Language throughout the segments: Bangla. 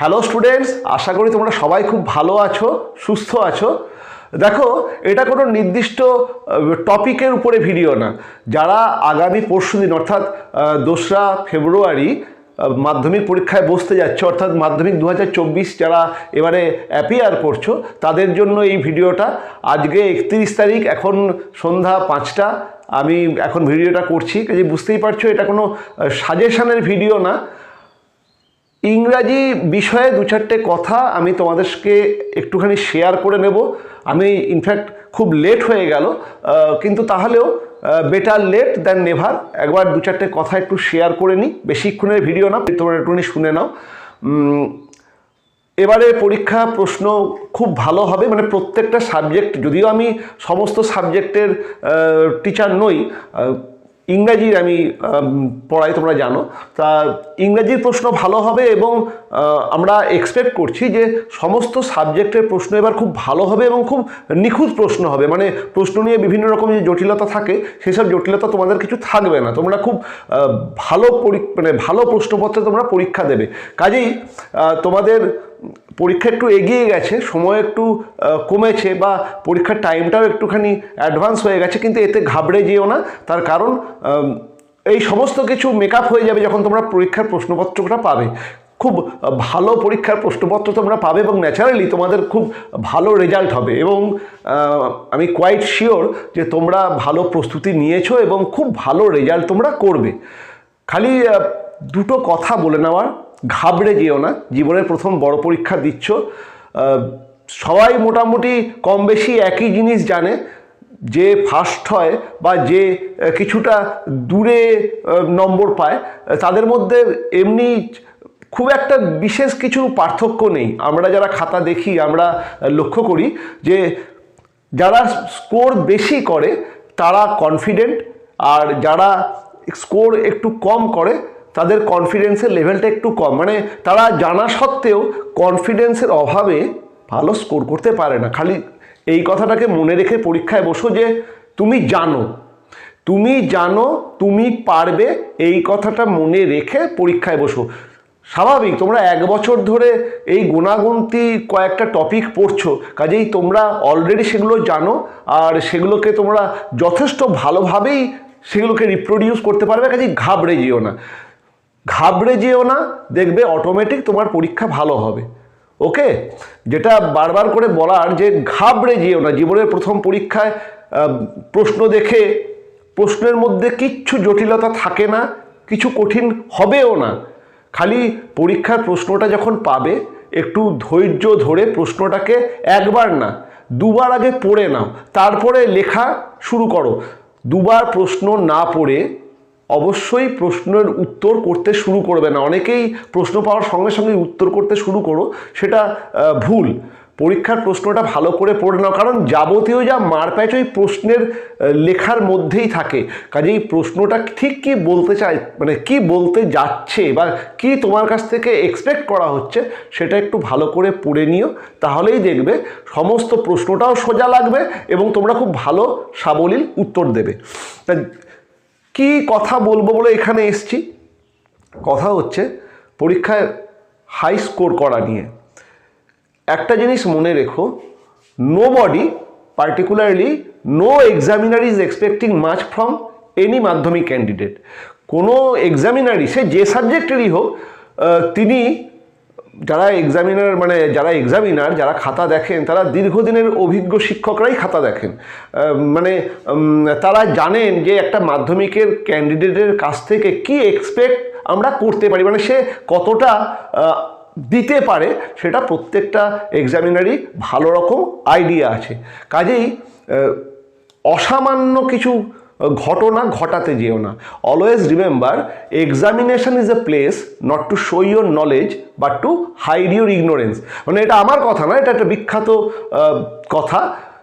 হ্যালো স্টুডেন্টস আশা করি তোমরা সবাই খুব ভালো আছো, সুস্থ আছো। দেখো, এটা কোনো নির্দিষ্ট টপিকের উপরে ভিডিও না। যারা আগামী পরশু দিন, অর্থাৎ দোসরা ফেব্রুয়ারি মাধ্যমিক পরীক্ষায় বসতে যাচ্ছে, অর্থাৎ মাধ্যমিক দু হাজার চব্বিশ যারা এবারে অ্যাপিয়ার করছ, তাদের জন্য এই ভিডিওটা আজকে একত্রিশ তারিখ, এখন সন্ধ্যা পাঁচটা। আমি এখন ভিডিওটা করছি। কাজে বুঝতেই পারছ, এটা কোনো সাজেশানের ভিডিও না। ইংরাজি বিষয়ে দু চারটে কথা আমি তোমাদেরকে একটুখানি শেয়ার করে নেব। আমি ইনফ্যাক্ট খুব লেট হয়ে গেল। কিন্তু তাহলেও বেটার লেট দ্যান নেভার একবার দু চারটে কথা একটু শেয়ার করে নিই। বেশিক্ষণের ভিডিও না, তোমরা একটুখানি শুনে নাও। এবারে পরীক্ষা প্রশ্ন খুব ভালো হবে। মানে প্রত্যেকটা সাবজেক্ট যদিও আমি সমস্ত সাবজেক্টের টিচার নই ইংরাজির আমি পড়াই তোমরা জানো। তা ইংরাজির প্রশ্ন ভালো হবে এবং আমরা এক্সপেক্ট করছি যে সমস্ত সাবজেক্টের প্রশ্ন এবার খুব ভালো হবে এবং খুব নিখুঁত প্রশ্ন হবে। মানে প্রশ্ন নিয়ে বিভিন্ন রকম যে জটিলতা থাকে, সেসব জটিলতা তোমাদের কিছু থাকবে না। তোমরা খুব ভালো মানে ভালো প্রশ্নপত্রে তোমরা পরীক্ষা দেবে। কাজেই তোমাদের পরীক্ষা একটু এগিয়ে গেছে, সময় একটু কমেছে বা পরীক্ষার টাইমটাও একটুখানি অ্যাডভান্স হয়ে গেছে, কিন্তু এতে ঘাবড়ে যেও না। তার কারণ এই সমস্ত কিছু মেকআপ হয়ে যাবে যখন তোমরা পরীক্ষার প্রশ্নপত্রটা পাবে। খুব ভালো পরীক্ষার প্রশ্নপত্র তোমরা পাবে এবং ন্যাচারালি তোমাদের খুব ভালো রেজাল্ট হবে এবং আমি কোয়াইট শিওর যে তোমরা ভালো প্রস্তুতি নিয়েছো এবং খুব ভালো রেজাল্ট তোমরা করবে। খালি দুটো কথা বলে নেওয়ার। ঘাবড়ে যেও না, জীবনের প্রথম বড় পরীক্ষা দিচ্ছ। সবাই মোটামুটি কম বেশি একই জিনিস জানে, যে ফার্স্ট হয় বা যে কিছুটা দূরে নম্বর পায়, তাদের মধ্যে এমনি খুব একটা বিশেষ কিছু পার্থক্য নেই। আমরা যারা খাতা দেখি, আমরা লক্ষ্য করি যে, যারা স্কোর বেশি করে, তারা কনফিডেন্ট আর যারা স্কোর একটু কম করে তাদের কনফিডেন্সের লেভেলটা একটু কম। মানে তারা জানা সত্ত্বেও কনফিডেন্সের অভাবে ভালো স্কোর করতে পারে না। খালি এই কথাটাকে মনে রেখে পরীক্ষায় বসো যে তুমি জানো। তুমি জানো, তুমি পারবে, এই কথাটা মনে রেখে পরীক্ষায় বসো। স্বাভাবিক, তোমরা এক বছর ধরে এই গুণাগুন্তি কয়েকটা টপিক পড়ছো, কাজেই তোমরা অলরেডি সেগুলো জানো আর সেগুলোকে তোমরা যথেষ্ট ভালোভাবেই সেগুলোকে রিপ্রোডিউস করতে পারবে, কাজেই ঘাবড়ে যেও না। ঘাবড়ে যেও না, দেখবে অটোমেটিক তোমার পরীক্ষা ভালো হবে। ওকে যেটা বারবার করে বলার যে ঘাবড়ে যেও না, জীবনের প্রথম পরীক্ষায় প্রশ্ন দেখে, প্রশ্নের মধ্যে কিচ্ছু জটিলতা থাকে না, কিছু কঠিন হবেও না। খালি পরীক্ষার প্রশ্নটা যখন পাবে, একটু ধৈর্য ধরে প্রশ্নটাকে একবার না, দুবার আগে পড়ে নাও, তারপরে লেখা শুরু করো। দুবার প্রশ্ন না পড়ে অবশ্যই প্রশ্নের উত্তর করতে শুরু করবে না। অনেকেই প্রশ্ন পাওয়ার সঙ্গে সঙ্গে উত্তর করতে শুরু করো। সেটা ভুল। পরীক্ষার প্রশ্নটা ভালো করে পড়ে নাও, কারণ যাবতীয় যা মারপ্যাচ ওই প্রশ্নের লেখার মধ্যেই থাকে। কাজেই প্রশ্নটা ঠিক কি বলতে চায় মানে কি বলতে যাচ্ছে বা কি তোমার কাছ থেকে এক্সপেক্ট করা হচ্ছে, সেটা একটু ভালো করে পড়ে নিও। তাহলেই দেখবে সমস্ত প্রশ্নটাও সোজা লাগবে এবং তোমরা খুব ভালো সাবলীল উত্তর দেবে। তা কি কথা বলব বলে এখানে এসছি? কথা হচ্ছে পরীক্ষায় হাই স্কোর করা নিয়ে। একটা জিনিস মনে রেখো nobody particularly no examiner is expecting much from any Madhyamik candidate কোনো এক্সামিনারই সে যে সাবজেক্টেরই হোক তিনি যারা এক্সামিনার মানে যারা এক্সামিনার যারা খাতা দেখেন, তারা দীর্ঘদিনের অভিজ্ঞ শিক্ষকরাই খাতা দেখেন। মানে তারা জানেন যে একটা মাধ্যমিকের ক্যান্ডিডেটের কাছ থেকে কি এক্সপেক্ট আমরা করতে পারি মানে সে কতটা দিতে পারে, সেটা প্রত্যেকটা এক্সামিনারই ভালো রকম আইডিয়া আছে। কাজেই অসামান্য কিছু ঘটনা ঘটাতে যেও না। Always remember examination is a place not to show your knowledge but to hide your ignorance মানে এটা আমার কথা না, এটা একটা বিখ্যাত কথা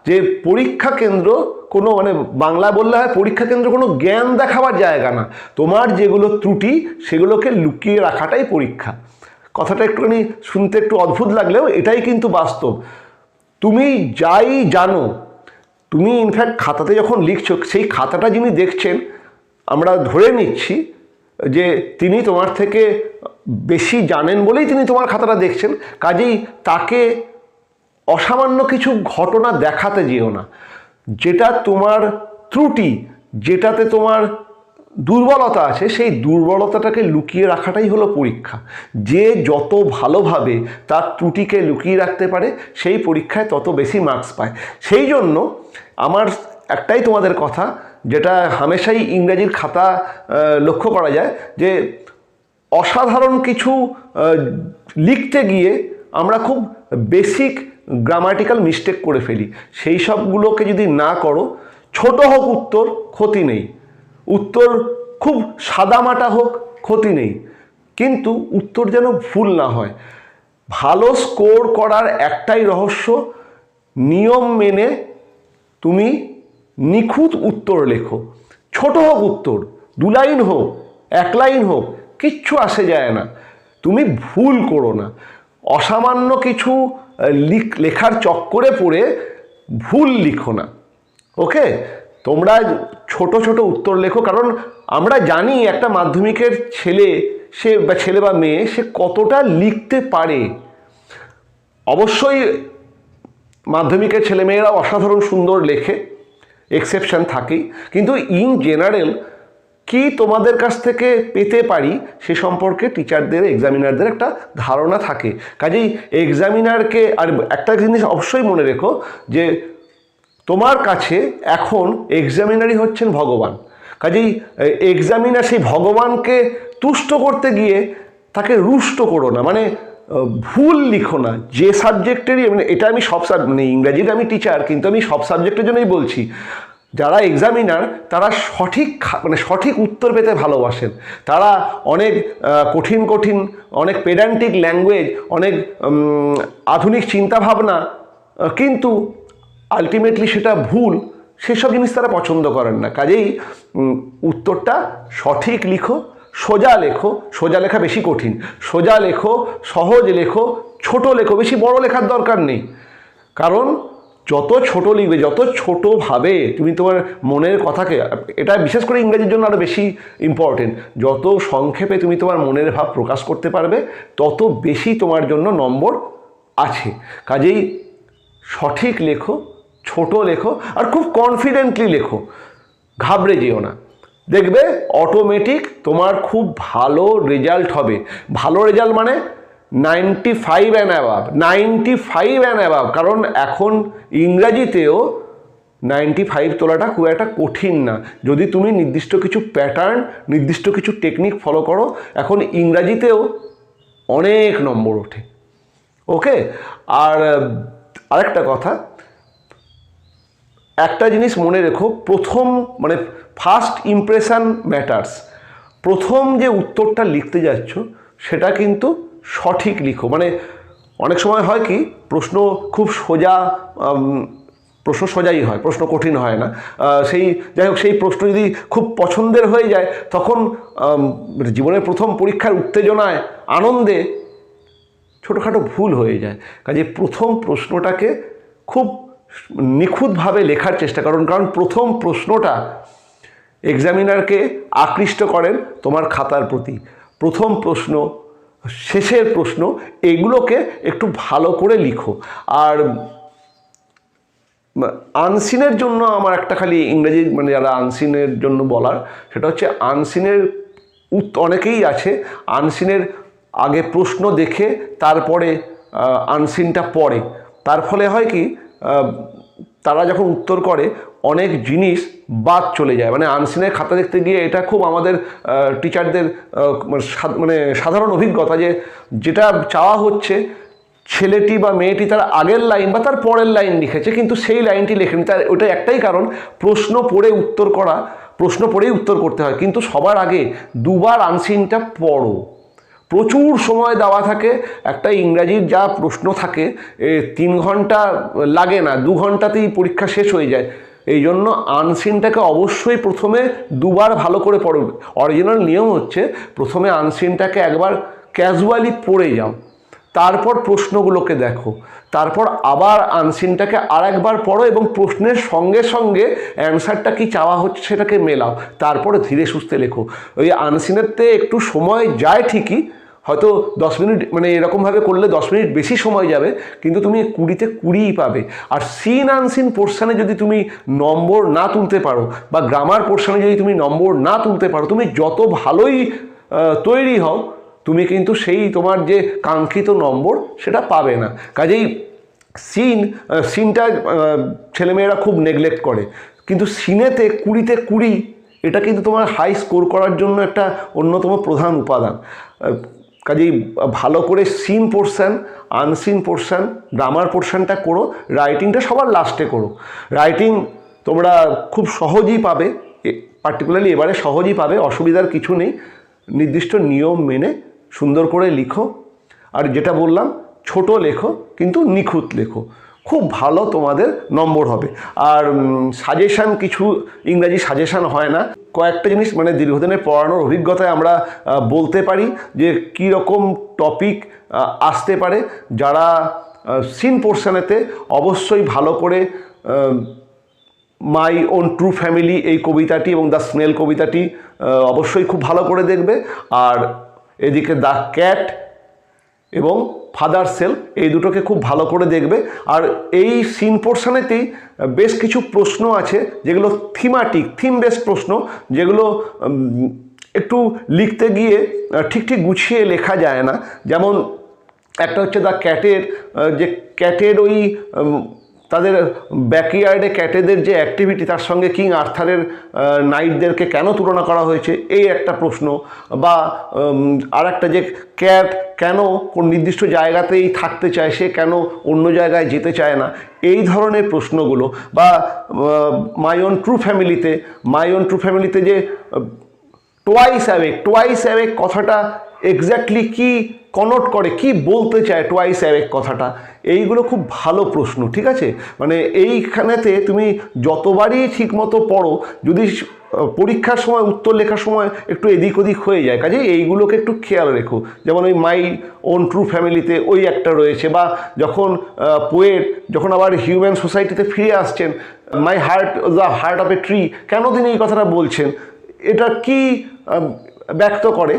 যে পরীক্ষা কেন্দ্র কোনো মানে বাংলা বললে হয় পরীক্ষা কেন্দ্র কোনো জ্ঞান দেখাবার জায়গা না। তোমার যেগুলো ত্রুটি, সেগুলোকে লুকিয়ে রাখাটাই পরীক্ষা। কথাটা একটুখানি শুনতে একটু অদ্ভুত লাগলেও এটাই কিন্তু বাস্তব। তুমি যাই জানো তুমি ইনফ্যাক্ট খাতাতে যখন লিখছো, সেই খাতাটা যিনি দেখছেন, আমরা ধরে নিচ্ছি যে তিনি তোমার থেকে বেশি জানেন বলেই তিনি তোমার খাতাটা দেখছেন। কাজেই তাকে অসামান্য কিছু ঘটনা দেখাতে যেও না। যেটা তোমার ত্রুটি, যেটাতে তোমার দুর্বলতা আছে, সেই দুর্বলতাটাকে লুকিয়ে রাখাটাই হলো পরীক্ষা। যে যত ভালোভাবে তার ত্রুটিকে লুকিয়ে রাখতে পারে, সেই পরীক্ষায় তত বেশি মার্কস পায়। সেই জন্য আমার একটাই তোমাদের কথা, যেটা হামেশাই ইংরেজির খাতা লক্ষ্য করা যায়, যে অসাধারণ কিছু লিখতে গিয়ে আমরা খুব বেসিক গ্রামাটিক্যাল মিস্টেক করে ফেলি। সেই সবগুলোকে যদি না করো, ছোট হোক উত্তর, ক্ষতি নেই। উত্তর খুব সাদামাটা হোক, ক্ষতি নেই। কিন্তু উত্তর যেন ভুল না হয়। ভালো স্কোর করার একটাই রহস্য, নিয়ম মেনে তুমি নিখুঁত উত্তর লেখো। ছোট হোক উত্তর, দু লাইন হোক, এক লাইন হোক, কিচ্ছু আসে যায় না। তুমি ভুল করো না। অসামান্য কিছু লিখ- লেখার চক্করে পড়ে ভুল লিখো না। ওকে? তোমরা ছোট ছোট উত্তর লেখো, কারণ আমরা জানি একটা মাধ্যমিকের ছেলে, সে বা ছেলে বা মেয়ে, সে কতটা লিখতে পারে। অবশ্যই মাধ্যমিকের ছেলে ছেলেমেয়েরা অসাধারণ সুন্দর লেখে এক্সেপশন থাকেই। কিন্তু ইন জেনারেল কি তোমাদের কাছ থেকে পেতে পারি, সে সম্পর্কে টিচারদের এক্সামিনারদের একটা ধারণা থাকে। কাজেই এক্সামিনারকে আর একটা জিনিস অবশ্যই মনে রেখো, যে তোমার কাছে এখন এক্সামিনারই হচ্ছেন ভগবান। কাজেই এক্সামিনার সেই ভগবানকে তুষ্ট করতে গিয়ে তাকে রুষ্ট করো না। মানে ভুল লিখো না। যে সাবজেক্টেরই মানে এটা আমি সব সাব মানে ইংরাজির আমি টিচার কিন্তু আমি সব সাবজেক্টের জন্যই বলছি, যারা এক্সামিনার তারা সঠিক মানে সঠিক উত্তর পেতে ভালোবাসেন। তারা অনেক কঠিন কঠিন, অনেক পেডান্টিক ল্যাঙ্গুয়েজ অনেক আধুনিক চিন্তাভাবনা কিন্তু আলটিমেটলি সেটা ভুল, সেসব জিনিস তারা পছন্দ করেন না। কাজেই উত্তরটা সঠিক লিখো, সোজা লেখো, সোজা লেখা বেশি কঠিন, সোজা লেখো, সহজ লেখো, ছোট লেখো, বেশি বড় লেখার দরকার নেই। কারণ, যত ছোট লিখবে, যত ছোটোভাবে তুমি তোমার মনের কথাকে, এটা বিশেষ করে ইংরেজির জন্য আরও বেশি ইম্পর্টেন্ট যত সংক্ষেপে তুমি তোমার মনের ভাব প্রকাশ করতে পারবে, তত বেশি তোমার জন্য নম্বর আছে। কাজেই, সঠিক লেখো ছোট লেখো আর খুব কনফিডেন্টলি লেখো। ঘাবড়ে যেও না। দেখবে অটোমেটিক তোমার খুব ভালো রেজাল্ট হবে। ভালো রেজাল্ট মানে ninety five and above ninety five and above কারণ এখন ইংরাজিতেও নাইনটি ফাইভ তোলাটা খুব একটা কঠিন না। যদি তুমি নির্দিষ্ট কিছু প্যাটার্ন নির্দিষ্ট কিছু টেকনিক ফলো করো, এখন ইংরাজিতেও অনেক নম্বর ওঠে। ওকে আর আরেকটা কথা একটা জিনিস মনে রেখো, প্রথম মানে ফার্স্ট ইমপ্রেশন ম্যাটার্স প্রথম যে উত্তরটা লিখতে যাচ্ছ, সেটা কিন্তু সঠিক লিখো। মানে অনেক সময় হয় কি, প্রশ্ন খুব সোজা প্রশ্ন সোজাই হয়, প্রশ্ন কঠিন হয় না। সেই, যাই হোক, সেই প্রশ্ন যদি খুব পছন্দের হয়ে যায়, তখন জীবনের প্রথম পরীক্ষার উত্তেজনায়, আনন্দে ছোটোখাটো ভুল হয়ে যায়। কাজে প্রথম প্রশ্নটাকে খুব নিখুঁতভাবে লেখার চেষ্টা করুন। কারণ প্রথম প্রশ্নটা এক্সামিনারকে আকৃষ্ট করেন তোমার খাতার প্রতি। প্রথম প্রশ্ন, শেষের প্রশ্ন, এগুলোকে একটু ভালো করে লিখো। আর আনসিনের জন্য আমার একটা খালি ইংরেজি মানে যারা আনসিনের জন্য বলার, সেটা হচ্ছে আনসিনের অনেকেই আছে আনসিনের আগে প্রশ্ন দেখে তারপরে আনসিনটা পড়ে। তার ফলে হয় কি তারা যখন উত্তর করে, অনেক জিনিস বাদ চলে যায়। মানে আনসিনের খাতা দেখতে গিয়ে এটা খুব আমাদের টিচারদের মানে সাধারণ অভিজ্ঞতা যে যেটা চাওয়া হচ্ছে, ছেলেটি বা মেয়েটি তার আগের লাইন বা তার পরের লাইন লিখেছে, কিন্তু সেই লাইনটি লেখেনি। তার ওটা একটাই কারণ, প্রশ্ন পড়ে উত্তর করা, প্রশ্ন পড়েই উত্তর করতে হয়। কিন্তু সবার আগে দুবার আনসিনটা পড়ো। প্রচুর সময় দেওয়া থাকে। একটা ইংরাজির যা প্রশ্ন থাকে তিন ঘণ্টা লাগে না, দু ঘন্টাতেই পরীক্ষা শেষ হয়ে যায়। এই জন্য আনসিনটাকে অবশ্যই প্রথমে দুবার ভালো করে পড়বে অরিজিনাল নিয়ম হচ্ছে, প্রথমে আনসিনটাকে একবার ক্যাজুয়ালি পড়ে যাও। তারপর প্রশ্নগুলোকে দেখো। তারপর আবার আনসিনটাকে আর একবার পড়ো এবং প্রশ্নের সঙ্গে সঙ্গে অ্যান্সারটা কি চাওয়া হচ্ছে সেটাকে মেলাও। তারপরে ধীরে সুস্থে লেখো। ওই আনসিনেরতে একটু সময় যায় ঠিকই হয়তো দশ মিনিট মানে এরকমভাবে করলে দশ মিনিট বেশি সময় যাবে, কিন্তু তুমি কুড়িতে কুড়িই পাবে। আর সিন আনসিন পোর্শানে যদি তুমি নম্বর না তুলতে পারো, বা গ্রামার পোর্শানে যদি তুমি নম্বর না তুলতে পারো, তুমি যত ভালোই তৈরি হও, তুমি কিন্তু সেই তোমার যে কাঙ্ক্ষিত নম্বর সেটা পাবে না। কাজেই সিন সিনটা ছেলেমেয়েরা খুব নেগলেক্ট করে। কিন্তু সিনেতে কুড়িতে কুড়ি, এটা কিন্তু তোমার হাই স্কোর করার জন্য একটা অন্যতম প্রধান উপাদান। কাজেই ভালো করে seen portion unseen portion grammar পোর্শনটা করো রাইটিংটা সবার লাস্টে করো। রাইটিং তোমরা খুব সহজেই পাবে পার্টিকুলারলি এবারে সহজেই পাবে, অসুবিধার কিছু নেই। নির্দিষ্ট নিয়ম মেনে সুন্দর করে লিখো। আর যেটা বললাম, ছোট লেখো, কিন্তু নিখুঁত লেখো। খুব ভালো তোমাদের নম্বর হবে। আর সাজেশান কিছু ইংরাজি সাজেশান হয় না। কয়েকটা জিনিস মানে দীর্ঘদিনের পড়ানোর অভিজ্ঞতায় আমরা বলতে পারি যে কী রকম টপিক আসতে পারে। যারা সিন পোর্শনেতে অবশ্যই ভালো করে মাই ওন ট্রু ফ্যামিলি এই কবিতাটি এবং দ্য স্নেল কবিতাটি অবশ্যই খুব ভালো করে দেখবে। আর এদিকে দ্য ক্যাট এবং ফাদার সেল এই দুটোকে খুব ভালো করে দেখবে। আর এই সিন পোর্শনেতেই বেশ কিছু প্রশ্ন আছে, যেগুলো থিমাটিক থিম বেস প্রশ্ন, যেগুলো একটু লিখতে গিয়ে ঠিক ঠিক গুছিয়ে লেখা যায় না। যেমন একটা হচ্ছে দ্য ক্যাটের যে ক্যাটের ওই তাদের ব্যাকইয়ার্ডে ক্যাটেদের যে অ্যাক্টিভিটি তার সঙ্গে কিং আর্থারের নাইটদেরকে কেন তুলনা করা হয়েছে, এই একটা প্রশ্ন। বা আর একটা যে ক্যাট কেন কোন নির্দিষ্ট জায়গাতেই থাকতে চায়, সে কেন অন্য জায়গায় যেতে চায় না, এই ধরনের প্রশ্নগুলো। বা মাই ওন ট্রু ফ্যামিলিতে মাই ওন ট্রু ফ্যামিলিতে যে টোয়াইস অ্যাওয়েক টোয়াইস অ্যাওয়েক কথাটা এক্স্যাক্টলি কি কনট করে, কি বলতে চায় টোয়াইস অ্যাওয়েক কথাটা? এইগুলো খুব ভালো প্রশ্ন, ঠিক আছে? মানে এইখানেতে তুমি যতবারই ঠিকমতো পড়ো, যদি পরীক্ষার সময়, উত্তর লেখার সময় একটু এদিক ওদিক হয়ে যায়, কাজে এইগুলোকে একটু খেয়াল রেখো। যেমন ওই মাই ওন ট্রু ফ্যামিলিতে ওই একটা রয়েছে, বা যখন পোয়েট যখন আবার হিউম্যান সোসাইটিতে ফিরে আসছেন my heart the heart of a tree কেন তিনি এই কথাটা বলছেন? এটা কি ব্যক্ত করে?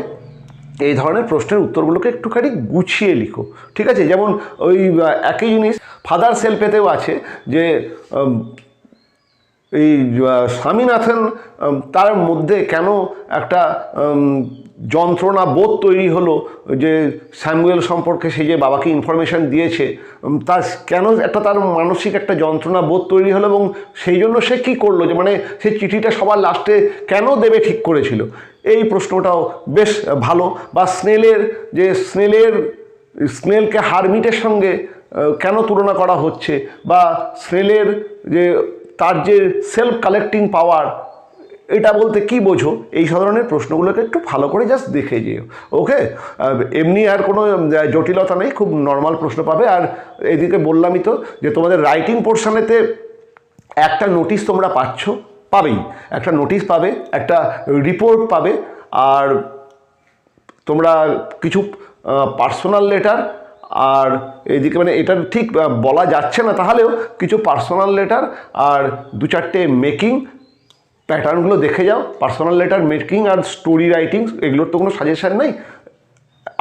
এই ধরনের প্রশ্নের উত্তরগুলোকে একটুখানি গুছিয়ে লিখো। ঠিক আছে? যেমন ওই একই জিনিস ফাদার সেলফেতেও আছে যে এই স্বামীনাথন তার মধ্যে কেন একটা যন্ত্রণা বোধ তৈরি হলো যে স্যামুয়েল সম্পর্কে সে যে বাবাকে ইনফরমেশন দিয়েছে তার কেন একটা তার মানসিক একটা যন্ত্রণা বোধ তৈরি হলো এবং সেই জন্য সে কী করল? যে মানে সে চিঠিটা সবার লাস্টে কেন দেবে ঠিক করেছিল? এই প্রশ্নটাও বেশ ভালো। বা স্নেলের, যে স্নেলের, স্নেলকে হারমিটের সঙ্গে কেন তুলনা করা হচ্ছে? বা স্নেলের যে তার যে সেলফ কালেক্টিং পাওয়ার এটা বলতে কি বোঝো? এই ধরনের প্রশ্নগুলোকে একটু ভালো করে জাস্ট দেখে যেও। ওকে এমনি আর কোনো জটিলতা নেই, খুব নর্মাল প্রশ্ন পাবে। আর এদিকে বললামই তো যে তোমাদের রাইটিং পোর্শনেতে একটা নোটিশ তোমরা পাচ্ছ, পাবেই। একটা নোটিশ পাবে, একটা রিপোর্ট পাবে। আর তোমরা কিছু পার্সোনাল লেটার আর এদিকে মানে এটা ঠিক বলা যাচ্ছে না। তাহলেও কিছু পার্সোনাল লেটার আর দু চারটে মেকিং প্যাটার্নগুলো দেখে যাও। পার্সোনাল লেটার মেকিং আর স্টোরি রাইটিং এগুলোর তো কোনো সাজেশান নেই।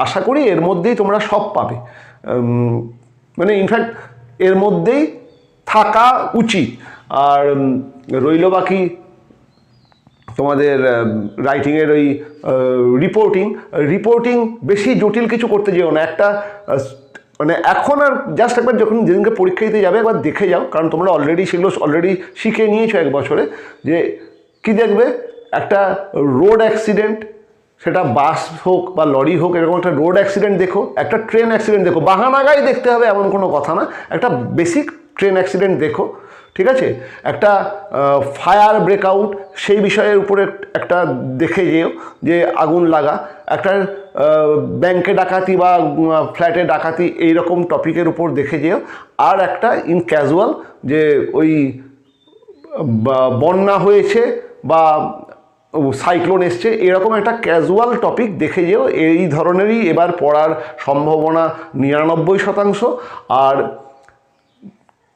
আশা করি এর মধ্যেই তোমরা সব পাবে। মানে ইনফ্যাক্ট এর মধ্যেই থাকা উচিত। আর রইল বাকি তোমাদের রাইটিংয়ের ওই রিপোর্টিং রিপোর্টিং বেশি জটিল কিছু করতে যেও না। একটা মানে এখন আর জাস্ট একবার যখন যেদিনকে পরীক্ষা দিতে যাবে একবার দেখে যাও, কারণ তোমরা অলরেডি সেগুলো অলরেডি শিখে নিয়েছো এক বছরে, যে কি দেখবে? একটা রোড অ্যাক্সিডেন্ট সেটা বাস হোক বা লরি হোক, এরকম একটা রোড অ্যাক্সিডেন্ট দেখো, একটা ট্রেন অ্যাক্সিডেন্ট দেখো, বাহানাগাই দেখতে হবে এমন কোনো কথা না, একটা বেসিক ট্রেন অ্যাক্সিডেন্ট দেখো ঠিক আছে? একটা ফায়ার ব্রেকআউট সেই বিষয়ের উপরে একটা দেখে যেও যে আগুন লাগা। একটা ব্যাংকে ডাকাতি বা ফ্ল্যাটে ডাকাতি এই রকম টপিকের উপর দেখে যেও। আর একটা ইন ক্যাজুয়াল যে ওই বন্যা হয়েছে বা সাইক্লোন এসছে, এরকম একটা ক্যাজুয়াল টপিক দেখে যেও। এই ধরনেরই এবার পড়ার সম্ভাবনা নিরানব্বই শতাংশ। আর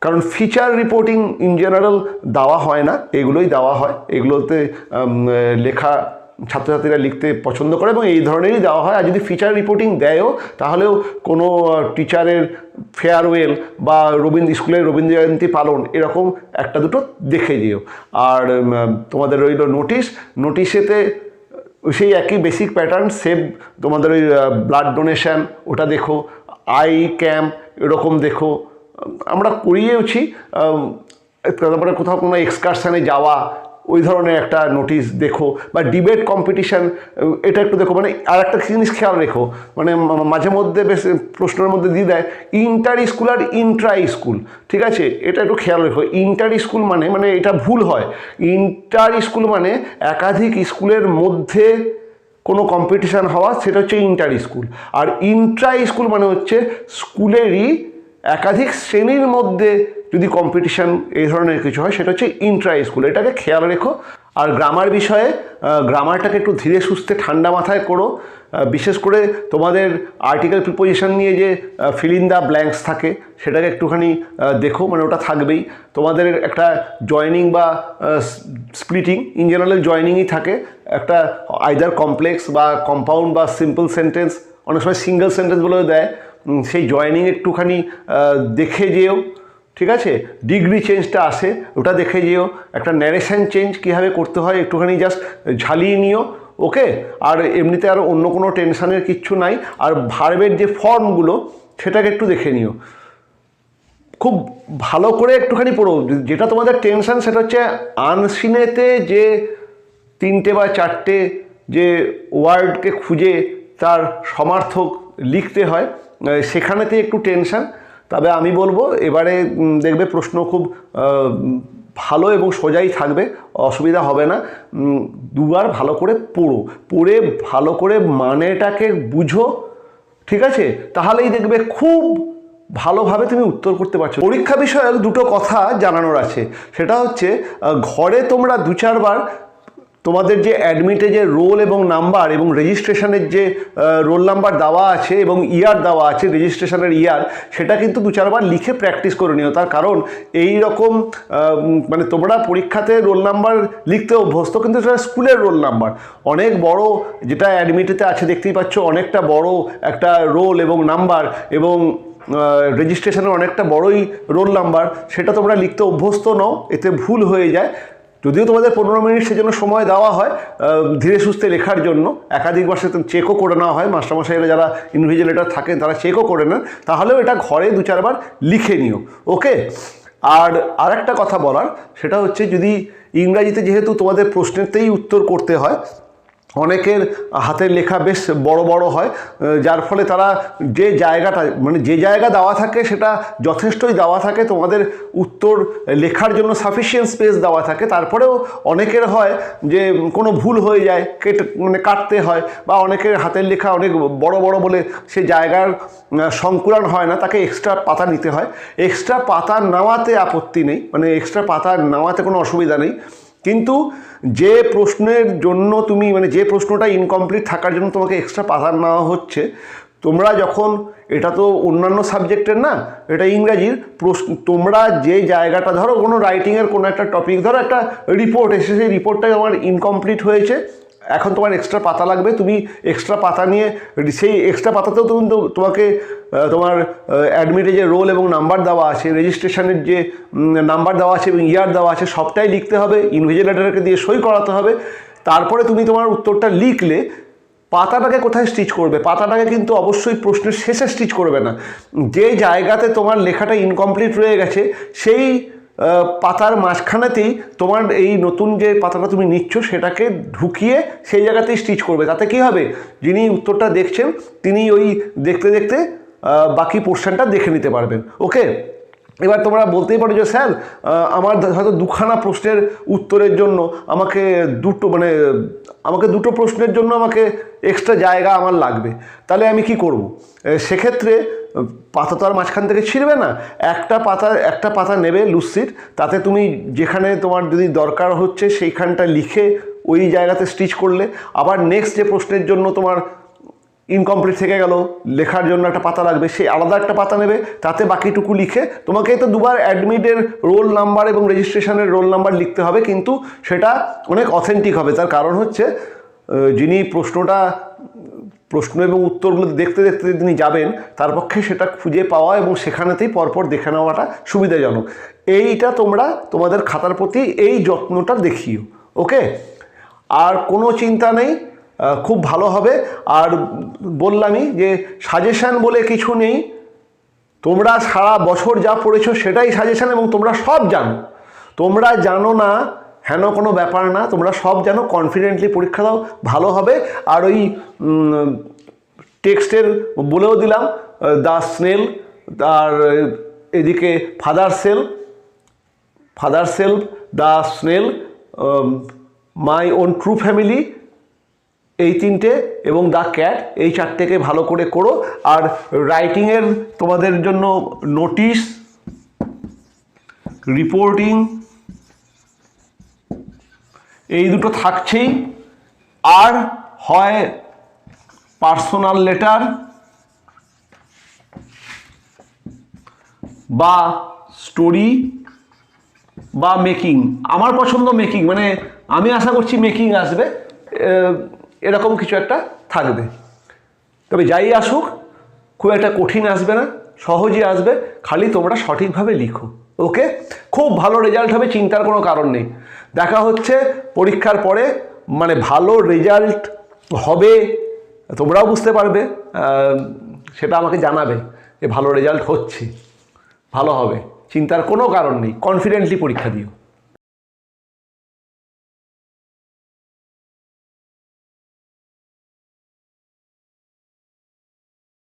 কারণ ফিচার রিপোর্টিং ইন জেনারেল দেওয়া হয় না, এগুলোই দেওয়া হয়। এগুলোতে লেখা ছাত্রছাত্রীরা লিখতে পছন্দ করে এবং এই ধরনেরই দেওয়া হয়। আর যদি ফিচার রিপোর্টিং দেয়ও, তাহলেও কোনো টিচারের ফেয়ারওয়েল বা রবীন্দ্র, স্কুলের রবীন্দ্র জয়ন্তী পালন এরকম একটা দুটো দেখে দিও আর তোমাদের রইল নোটিশ নোটিশেতে সেই একই বেসিক প্যাটার্ন সেভ তোমাদের ওই ব্লাড ডোনেশন ওটা দেখো। আই ক্যাম্প এরকম দেখো। আমরা করিয়েওছি তারপরে কোথাও কোনো এক্সকারশানে যাওয়া, ওই ধরনের একটা নোটিশ দেখো বা ডিবেট কম্পিটিশান এটা একটু দেখো। মানে আর একটা জিনিস খেয়াল রেখো মানে মাঝে মধ্যে বেশ প্রশ্নের মধ্যে দিয়ে দেয় ইন্টার স্কুল আর ইন্ট্রা স্কুল ঠিক আছে? এটা একটু খেয়াল রেখো। ইন্টার স্কুল মানে মানে এটা ভুল হয়। ইন্টার স্কুল মানে একাধিক স্কুলের মধ্যে কোনো কম্পিটিশান হওয়া, সেটা হচ্ছে ইন্টার স্কুল আর ইন্ট্রা স্কুল মানে হচ্ছে স্কুলেরই একাধিক শ্রেণির মধ্যে যদি কম্পিটিশান এই ধরনের কিছু হয়, সেটা হচ্ছে ইন্ট্রা স্কুল এটাকে খেয়াল রেখো। আর গ্রামার বিষয়ে গ্রামারটাকে একটু ধীরে সুস্থে ঠান্ডা মাথায় করো। বিশেষ করে তোমাদের আর্টিকেল প্রিপোজিশন নিয়ে যে ফিল দ্য ব্ল্যাঙ্কস থাকে, সেটাকে একটুখানি দেখো মানে ওটা থাকবেই। তোমাদের একটা জয়নিং বা স্প্লিটিং ইন জেনারেল জয়নিংই থাকে। একটা আইদার কমপ্লেক্স বা কম্পাউন্ড বা সিম্পল সেন্টেন্স অনেক সময় সিঙ্গেল সেন্টেন্স বলেও দেয়। সেই জয়নিং একটুখানি দেখে যেও, ঠিক আছে? ডিগ্রি চেঞ্জটা আসে, ওটা দেখে যেও। একটা ন্যারেশন চেঞ্জ কীভাবে করতে হয়, একটুখানি জাস্ট ঝালিয়ে নিও, ওকে? আর এমনিতে আর অন্য কোনো টেনশানের কিচ্ছু নাই। আর ভার্বের যে ফর্মগুলো সেটাকে একটু দেখে নিও। খুব ভালো করে একটুখানি পড়ো। যেটা তোমাদের টেনশান সেটা হচ্ছে আনসিনেতে যে তিনটে বা চারটে যে ওয়ার্ডকে খুঁজে তার সমার্থক লিখতে হয় সেখানেতে একটু টেনশন, তবে আমি বলব এবারে দেখবে প্রশ্ন খুব ভালো এবং সোজাই থাকবে, অসুবিধা হবে না। দুবার ভালো করে পড়ো, পড়ে ভালো করে মানেটাকে বুঝো, ঠিক আছে? তাহলেই দেখবে খুব ভালোভাবে তুমি উত্তর করতে পারছ। পরীক্ষা বিষয়ক দুটো কথা জানানোর আছে। সেটা হচ্ছে ঘরে তোমরা দু চারবার তোমাদের যে অ্যাডমিটে যে রোল এবং নাম্বার এবং রেজিস্ট্রেশনের যে রোল নাম্বার দেওয়া আছে এবং ইয়ার দেওয়া আছে রেজিস্ট্রেশনের ইয়ার সেটা কিন্তু দু চারবার লিখে প্র্যাকটিস করে নিও। তার কারণ এই রকম মানে তোমরা পরীক্ষাতে রোল নাম্বার লিখতে অভ্যস্ত, কিন্তু সেটা স্কুলের রোল নাম্বার অনেক বড় যেটা অ্যাডমিটেতে আছে, দেখতেই পাচ্ছ, অনেকটা বড় একটা রোল এবং নাম্বার এবং রেজিস্ট্রেশনের অনেকটা বড়ই রোল নাম্বার সেটা তোমরা লিখতে অভ্যস্ত নও, এতে ভুল হয়ে যায়। যদিও তোমাদের পনেরো মিনিট সেজন্য সময় দেওয়া হয় ধীরে সুস্থে লেখার জন্য। একাধিকবার সে চেকও করে নেওয়া হয়। মাস্টারমশাইরা যারা ইনভিজিলেটার থাকেন, তারা চেকও করে নেন। তাহলেও এটা ঘরে দু চারবার লিখে নিও। ওকে? আর আরেকটা কথা বলার, সেটা হচ্ছে যদি ইংরাজিতে যেহেতু তোমাদের প্রশ্নেরতেই উত্তর করতে হয় অনেকের হাতের লেখা বেশ বড় বড় হয় যার ফলে তারা যে জায়গাটা মানে যে জায়গা দেওয়া থাকে সেটা যথেষ্টই দেওয়া থাকে, তোমাদের উত্তর লেখার জন্য সাফিসিয়েন্ট স্পেস দেওয়া থাকে। তারপরেও অনেকের হয় যে কোনো ভুল হয়ে যায়, কেটে মানে কাটতে হয়, বা অনেকের হাতের লেখা অনেক বড় বড় বলে সে জায়গার সংকুলন হয় না, তাকে এক্সট্রা পাতা নিতে হয়। এক্সট্রা পাতা নেওয়াতে আপত্তি নেই মানে এক্সট্রা পাতা নেওয়াতে কোনো অসুবিধা নেই। কিন্তু যে প্রশ্নের জন্য তুমি মানে যে প্রশ্নটা ইনকমপ্লিট থাকার জন্য তোমাকে এক্সট্রা পাতা নেওয়া হচ্ছে, তোমরা যখন, এটা তো অন্যান্য সাবজেক্টের না, এটা ইংরাজির, প্রশ্ন, তোমরা যে জায়গাটা, ধরো কোনো রাইটিংয়ের কোনো একটা টপিক ধরো একটা রিপোর্ট এসে সেই রিপোর্টটা আমার ইনকমপ্লিট হয়েছে এখন তোমার এক্সট্রা পাতা লাগবে, তুমি এক্সট্রা পাতা নিয়ে, সেই এক্সট্রা পাতাতেও তুমি তোমাকে তোমার অ্যাডমিটে যে রোল এবং নাম্বার দেওয়া আছে রেজিস্ট্রেশনের যে নাম্বার দেওয়া আছে এবং ইয়ার দেওয়া আছে, সবটাই লিখতে হবে ইনভিজিলেটারকে দিয়ে সই করাতে হবে। তারপরে তুমি তোমার উত্তরটা লিখলে, পাতাটাকে কোথায় স্টিচ করবে? পাতাটাকে কিন্তু অবশ্যই প্রশ্নের শেষে স্টিচ করবে না। যে জায়গাতে তোমার লেখাটা ইনকমপ্লিট রয়ে গেছে, সেই পাতার মাঝখানেতেই তোমার এই নতুন যে পাতাটা তুমি নিচ্ছ, সেটাকে ঢুকিয়ে সেই জায়গাতেই স্টিচ করবে। তাতে কি হবে? যিনি উত্তরটা দেখছেন, তিনি ওই দেখতে দেখতে বাকি পোর্শনটা দেখে নিতে পারবেন। ওকে এবার তোমরা বলতেই পারো যে, স্যার আমার হয়তো দুখানা প্রশ্নের উত্তরের জন্য আমাকে দুটো মানে আমাকে দুটো প্রশ্নের জন্য আমাকে এক্সট্রা জায়গা আমার লাগবে। তাহলে আমি কি করব? সেক্ষেত্রে পাতা তো আর মাঝখান থেকে ছিঁড়বে না। একটা পাতা একটা পাতা নেবে লুসিট তাতে তুমি যেখানে তোমার যদি দরকার হচ্ছে সেইখানটা লিখে ওই জায়গাতে স্টিচ করলে। আবার নেক্সট যে প্রশ্নের জন্য তোমার ইনকমপ্লিট থেকে গেল, লেখার জন্য একটা পাতা লাগবে সেই আলাদা একটা পাতা নেবে, তাতে বাকিটুকু লিখে তোমাকে তো দুবার অ্যাডমিটের রোল নাম্বার এবং রেজিস্ট্রেশনের রোল নাম্বার লিখতে হবে, কিন্তু সেটা অনেক অথেন্টিক হবে। তার কারণ হচ্ছে যিনি প্রশ্নটা, প্রশ্ন এবং উত্তরগুলো দেখতে দেখতে তিনি যাবেন, তার পক্ষে সেটা খুঁজে পাওয়া এবং সেখানেতেই পরপর দেখে নেওয়াটা সুবিধাজনক। এইটা তোমরা তোমাদের খাতার প্রতি এই যত্নটা দেখিও ওকে আর কোনো চিন্তা নেই খুব ভালো হবে। আর বললামই যে সাজেশান বলে কিছু নেই। তোমরা সারা বছর যা পড়েছো সেটাই সাজেশান এবং তোমরা সব জানো। তোমরা জানো না, হেন কোনো ব্যাপার না, তোমরা সব জানো কনফিডেন্টলি পরীক্ষা দাও, ভালো হবে। আর ওই টেক্সটের বলেও দিলাম দ্য স্নেল আর এদিকে father sell, father's help the snail my own true family এই তিনটে এবং দ্য ক্যাট এই চারটেকে ভালো করে করো। আর রাইটিংয়ের তোমাদের জন্য নোটিশ রিপোর্টিং এই দুটো থাকছেই। আর হয় পার্সোনাল লেটার বা স্টোরি বা মেকিং আমার পছন্দ মেকিং মানে আমি আশা করছি মেকিং আসবে। এরকম কিছু একটা থাকবে। তবে যাই আসুক, খুব একটা কঠিন আসবে না সহজে আসবে, খালি তোমরা সঠিকভাবে লিখো। ওকে? খুব ভালো রেজাল্ট হবে, চিন্তার কোনো কারণ নেই। দেখা হচ্ছে পরীক্ষার পরে মানে ভালো রেজাল্ট হবে, তোমরাও বুঝতে পারবে সেটা আমাকে জানাবে যে ভালো রেজাল্ট হচ্ছে, ভালো হবে, চিন্তার কোনো কারণ নেই কনফিডেন্টলি পরীক্ষা দিও।